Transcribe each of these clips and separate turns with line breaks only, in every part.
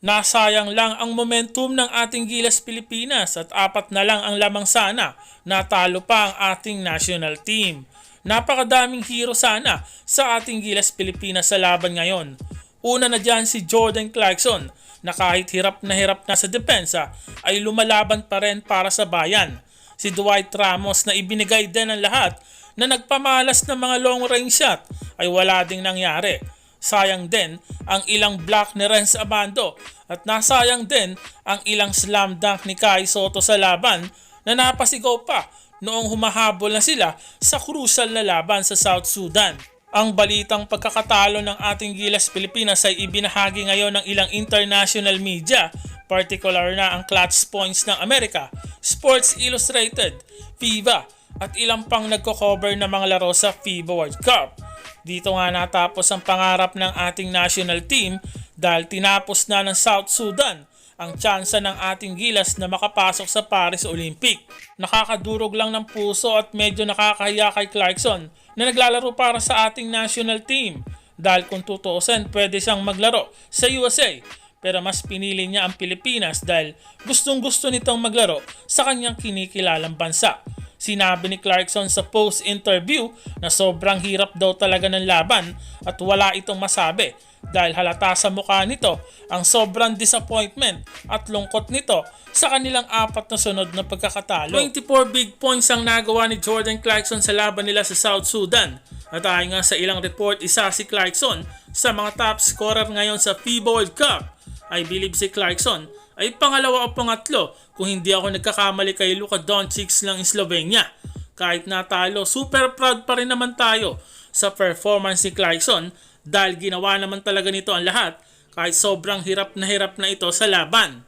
Nasayang lang ang momentum ng ating Gilas Pilipinas at apat na lang ang lamang sana natalo pa ang ating national team. Napakadaming hero sana sa ating Gilas Pilipinas sa laban ngayon. Una na dyan si Jordan Clarkson na kahit hirap na hirap na sa depensa ay lumalaban pa rin para sa bayan. Si Dwight Ramos na ibinigay din ang lahat na nagpamalas ng mga long range shot ay wala ding nangyari. Sayang din ang ilang block ni Renz Abando at nasayang din ang ilang slam dunk ni Kai Soto sa laban na napasigaw pa noong humahabol na sila sa crucial na laban sa South Sudan. Ang balitang pagkakatalo ng ating Gilas Pilipinas ay ibinahagi ngayon ng ilang international media, particular na ang Clutch Points ng Amerika, Sports Illustrated, FIBA, at ilang pang nagko-cover ng mga laro sa FIBA World Cup. Dito nga natapos ang pangarap ng ating national team dahil tinapos na ng South Sudan ang tsansa ng ating gilas na makapasok sa Paris Olympic. Nakakadurog lang ng puso at medyo nakakahiya kay Clarkson na naglalaro para sa ating national team dahil kung tutuusin pwede siyang maglaro sa USA pero mas pinili niya ang Pilipinas dahil gustong gusto nitong maglaro sa kanyang kinikilalang bansa. Sinabi ni Clarkson sa post-interview na sobrang hirap daw talaga ng laban at wala itong masabi dahil halata sa mukha nito ang sobrang disappointment at lungkot nito sa kanilang apat na sunod na pagkakatalo. 24 big points ang nagawa ni Jordan Clarkson sa laban nila sa South Sudan. At ayon nga sa ilang report, isa si Clarkson sa mga top scorer ngayon sa FIBA World Cup. I believe si Clarkson ay pangalawa o pangatlo kung hindi ako nagkakamali kay Luka Doncic lang Slovenia. Kahit natalo, super proud pa rin naman tayo sa performance ni Clarkson dahil ginawa naman talaga nito ang lahat kahit sobrang hirap na hirap na ito sa laban.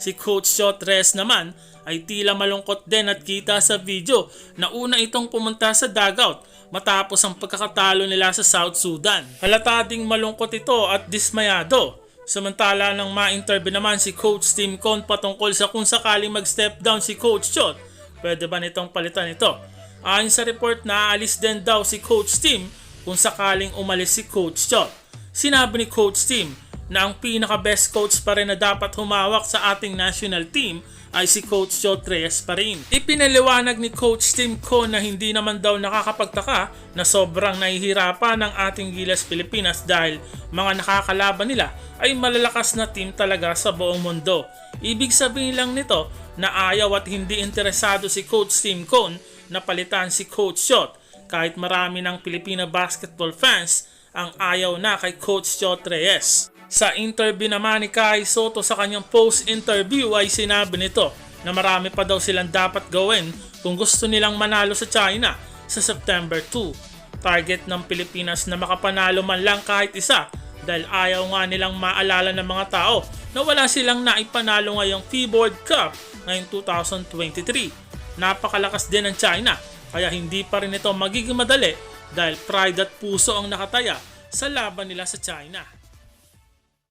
Si Coach Shotres naman ay tila malungkot din at kita sa video na una itong pumunta sa dugout matapos ang pagkakatalo nila sa South Sudan. Halata ding malungkot ito at dismayado. Samantala nang ma-interview naman si Coach Tim Con patungkol sa kung sakaling mag-step down si Coach Chot, pwede ba nitong palitan ito? Ayon sa report na aalis din daw si Coach Tim kung sakaling umalis si Coach Chot. Sinabi ni Coach Tim na ang pinaka-best coach pa rin na dapat humawak sa ating national team ay si Coach Joe Reyes pa rin. Ipinaliwanag ni Coach Tim Ko na hindi naman daw nakakapagtaka na sobrang nahihirapan ng ating Gilas Pilipinas dahil mga nakakalaban nila ay malalakas na team talaga sa buong mundo. Ibig sabihin lang nito na ayaw at hindi interesado si Coach Tim Cone na palitan si Coach Shot kahit marami ng Filipino basketball fans ang ayaw na kay Coach Joe Reyes. Sa interview naman ni Kai Soto sa kanyang post-interview ay sinabi nito na marami pa daw silang dapat gawin kung gusto nilang manalo sa China sa September 2. Target ng Pilipinas na makapanalo man lang kahit isa dahil ayaw nga nilang maalala ng mga tao na wala silang naipanalo ngayong World Cup ngayong 2023. Napakalakas din ng China kaya hindi pa rin ito magiging madali dahil pride at puso ang nakataya sa laban nila sa China.